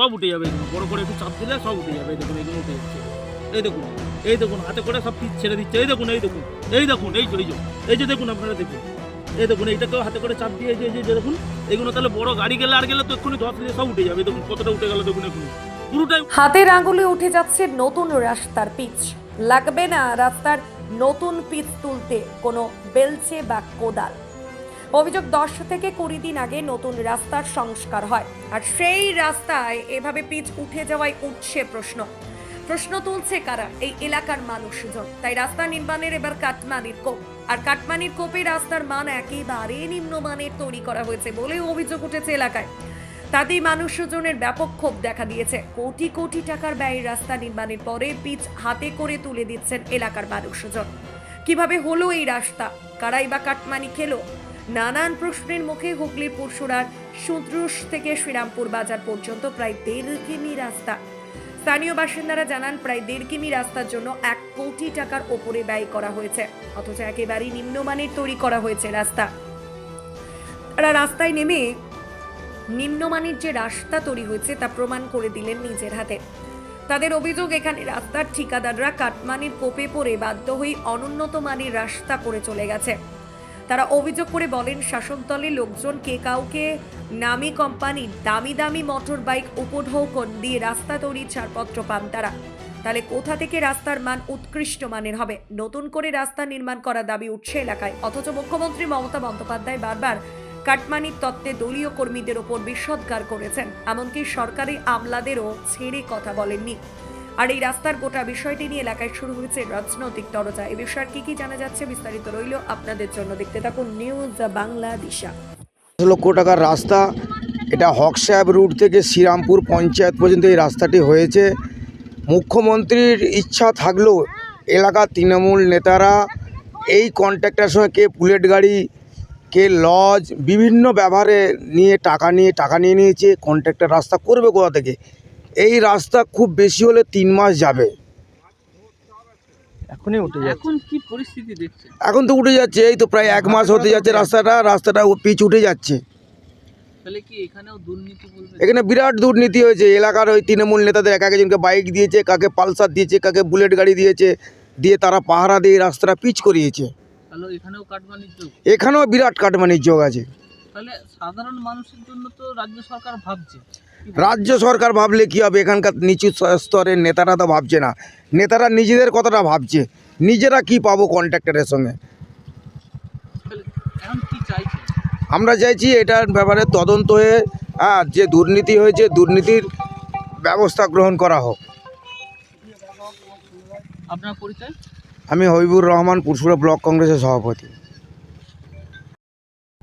সব উঠে যাবে বড় করে একটু চাপ দিলে সব উঠে যাবে দেখুন এগুলো উঠে যাচ্ছে। এই দেখুন এই দেখুন, হাতে করে সব পিচ ছেড়ে দিচ্ছে, এই দেখুন এই দেখুন এই দেখুন, এই চলে এই যে দেখুন আপনারা দেখুন, এই দেখুন, এইটাকেও হাতে করে চাপ দিয়ে যে যে- দেখুন, এগুলো তাহলে বড় গাড়ি গেলে আর গেলে তো এক্ষুনি ধস দিয়ে সব উঠে যাবে, দেখুন কতটা উঠে গেল, দেখুন এক্ষুনি পুরোটাই হাতের আঙুলে উঠে যাচ্ছে নতুন রাস্তার পিচ। লাগবে না রাস্তার নতুন পিচ তুলতে কোনো বেলচে বা কোদাল। অভিযোগ দশ থেকে কুড়ি দিন আগে নতুন রাস্তার সংস্কার হয়। আর সেই রাস্তায় এভাবে পিচ উঠে যাওয়ায় উঠছে প্রশ্ন। প্রশ্ন তুলছে কারা? এই এলাকার মানুষজন। তাই রাস্তা নির্মাণের এবার কাটমানির কোপ। আর কাটমানির কোপে রাস্তার মান একেবারে নিম্নমানের তৈরি করা হয়েছে বলেও অভিযোগ উঠেছে এলাকায়। তাতেই মানুষজনের ব্যাপক ক্ষোভ দেখা দিয়েছে। কোটি কোটি টাকার ব্যয়ের রাস্তা নির্মাণের পরে পিচ হাতে করে তুলে দিচ্ছেন এলাকার মানুষজন। কীভাবে হলো এই রাস্তা? কারাই বা কাটমানি খেলো? নানান প্রশ্নের মুখে হুগলির পরশুরার সুদ্রুশ থেকে শ্রীরামপুর বাজার পর্যন্ত প্রায় দেড় কিমি রাস্তা। স্থানীয় বাসিন্দারা জানান, প্রায় দেড় কিমি রাস্তার জন্য এক কোটি টাকার ওপরে ব্যয় করা হয়েছে, অথচ একেবারেই নিম্নমানের তৈরি করা হয়েছে রাস্তা। তারা রাস্তায় নেমে নিম্নমানের যে রাস্তা তৈরি হয়েছে তা প্রমাণ করে দিলেন নিজের হাতে। তাদের অভিযোগ, এখানে রাস্তার ঠিকাদাররা কাটমানির কোপে পড়ে বাধ্য হয়ে অনুন্নত মানের রাস্তা করে চলে গেছে। তারা অভিযোগ করে বলেন, শাসক দলের লোকজন কে কাউকে নামি কোম্পানির দামি দামি মোটর বাইক উপঢৌকন দিয়ে রাস্তা তৈরির ছাড়পত্র পান তারা। তাহলে কোথা থেকে রাস্তার মান উৎকৃষ্ট মানের হবে? নতুন করে রাস্তা নির্মাণ করা দাবি উঠছে এলাকায়। অথচ মুখ্যমন্ত্রী মমতা বন্দ্যোপাধ্যায় বারবার কাটমানির তত্ত্বে দলীয় কর্মীদের ওপর বিষোদ্গার করেছেন। এমনকি সরকারি আমলাদেরও ছেড়ে কথা বলেননি। আর এই রাস্তার গোটা বিষয়টি নিয়ে এলাকায় শুরু হয়েছে রাজনৈতিক তরজা। এ বিষয়ে কি কি জানা যাচ্ছে বিস্তারিত রইল আপনাদের জন্য। দেখতে থাকুন নিউজ বাংলা দিশা লক্ষ টাকার রাস্তা, এটা হক সাহেব রুট থেকে শ্রীরামপুর পঞ্চায়েত পর্যন্ত এই রাস্তাটি হয়েছে। মুখ্যমন্ত্রীর ইচ্ছা থাকলেও এলাকার তৃণমূল নেতারা এই কন্ট্রাক্টার সঙ্গে কে বুলেট গাড়ি, কে লজ, বিভিন্ন ব্যবহারে নিয়ে টাকা নিয়ে টাকা নিয়ে নিয়েছে কন্ট্রাক্টার রাস্তা করবে কোথা থেকে? এই রাস্তা খুব বেশি হলে তিন মাস যাবে। এখনই উঠে যাচ্ছে। এখন কি পরিস্থিতি দেখছে এখন তো উঠে যাচ্ছে এই তো প্রায় এক মাস হতে যাচ্ছে রাস্তাটা রাস্তাটা পিচ উঠে যাচ্ছে। তাহলে কি এখানেও দুর্নীতি এখানে বিরাট দুর্নীতি হয়েছে এলাকার ওই তৃণমূল নেতাদের এক একজনকে বাইক দিয়েছে কাকে পালসার দিয়েছে কাকে বুলেট গাড়ি দিয়েছে দিয়ে তারা পাহারা দিয়ে রাস্তাটা পিচ করিয়েছে। এখানেও কাটমানির যোগ? এখানেও বিরাট কাটমানির যোগ আছে। তাহলে সাধারণ মানুষের জন্য তো রাজ্য সরকার ভাবছে। রাজ্য সরকার ভাবলে কি হবে? এখানকার নিচু স্তরের নেতারা তো ভাবছে না। নেতারা নিজেদের কথাটা ভাবছে। নিজেরা কি পাবো কন্ট্রাক্টরের সঙ্গে? আমরা চাইছি এটার ব্যাপারে তদন্ত হয়ে হ্যাঁ যে দুর্নীতি হয়েছে দুর্নীতির ব্যবস্থা গ্রহণ করা হোক। আপনার পরিচয়? আমি হবিবুর রহমান পুরসুরা ব্লক কংগ্রেসের সভাপতি।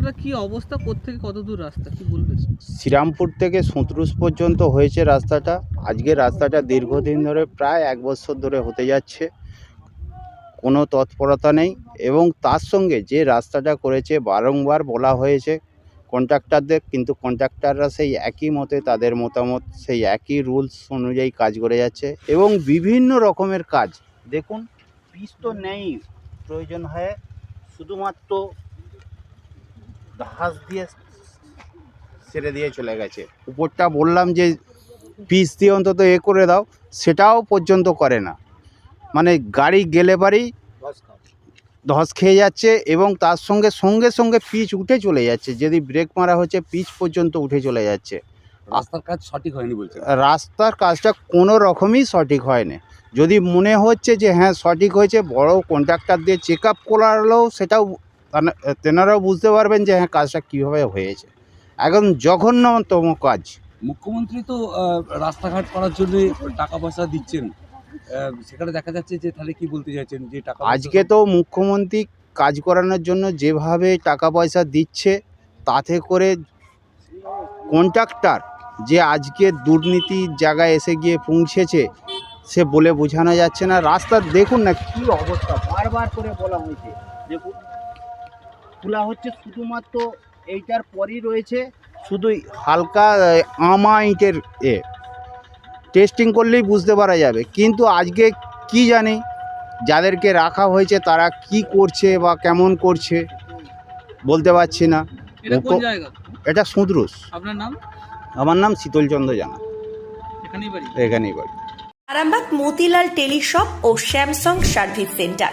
রাস্তাটা কি অবস্থা? কোথেকে কত দূর রাস্তা? কি বলবেন? শ্রীরামপুর থেকে সঁতরুস পর্যন্ত হয়েছে রাস্তাটা। আজকে রাস্তাটা দীর্ঘদিন ধরে প্রায় এক বছর ধরে হতে যাচ্ছে। কোনো তৎপরতা নেই এবং তার সঙ্গে যে রাস্তাটা করেছে বারংবার বলা হয়েছে কন্ট্রাক্টরদের, কিন্তু কন্ট্রাক্টররা সেই একই মতে তাদের মতামত, সেই একই রুলস অনুযায়ী কাজ করে যাচ্ছে এবং বিভিন্ন রকমের কাজ। দেখুন, পিস তো নেই। প্রয়োজন হয় শুধুমাত্র ঘাস দিয়ে ছেড়ে দিয়ে চলে গেছে। উপরটা বললাম যে পিস দিয়ে অন্তত এ করে দাও সেটাও পর্যন্ত করে না। মানে গাড়ি গেলে বাড়ি ধস খেয়ে যাচ্ছে এবং তার সঙ্গে সঙ্গে সঙ্গে পিচ উঠে চলে যাচ্ছে। যদি ব্রেক মারা হচ্ছে পিচ পর্যন্ত উঠে চলে যাচ্ছে। রাস্তার কাজ সঠিক হয়নি বলছে। রাস্তার কাজটা কোনো রকমই সঠিক হয়নি। যদি মনে হচ্ছে যে হ্যাঁ সঠিক হয়েছে বড় কন্ট্রাক্টর দিয়ে চেক আপ করালেও সেটাও তেনারাও বুঝতে পারবেন যে হ্যাঁ কাজটা কীভাবে হয়েছে। একদম জঘন্যতম কাজ। মুখ্যমন্ত্রী তো রাস্তাঘাট করার জন্য টাকা পয়সা দিচ্ছেন। সেখানে দেখা যাচ্ছে যে তাহলে কি বলতে চাইছেন? যে টাকা আজকে তো মুখ্যমন্ত্রী কাজ করানোর জন্য যেভাবে টাকা পয়সা দিচ্ছে তাতে করে কন্ট্রাক্টর যে আজকে দুর্নীতির জায়গায় এসে গিয়ে পৌঁছেছে সে বলে বোঝানো যাচ্ছে না। রাস্তা দেখুন না কি অবস্থা। বারবার করে বলা হয়েছে দেখুন তোলা হচ্ছে শুধুমাত্র এইটার পরই রয়েছে শুধু হালকা আমা ইটের এ। টেস্টিং করলেই বুঝতে পারা যাবে। কিন্তু আজকে কি জানি যাদেরকে রাখা হয়েছে তারা কি করছে বা কেমন করছে বলতে পারছি না। এটা কোন মুখ্য- জায়গা? এটা সুদরুস। আপনার নাম? আমার নাম শীতলচন্দ্র জানা। এখানেই বাড়ি। আরামবাগ মতিলাল টেলিশপ ও স্যামসাং সার্ভিস সেন্টার।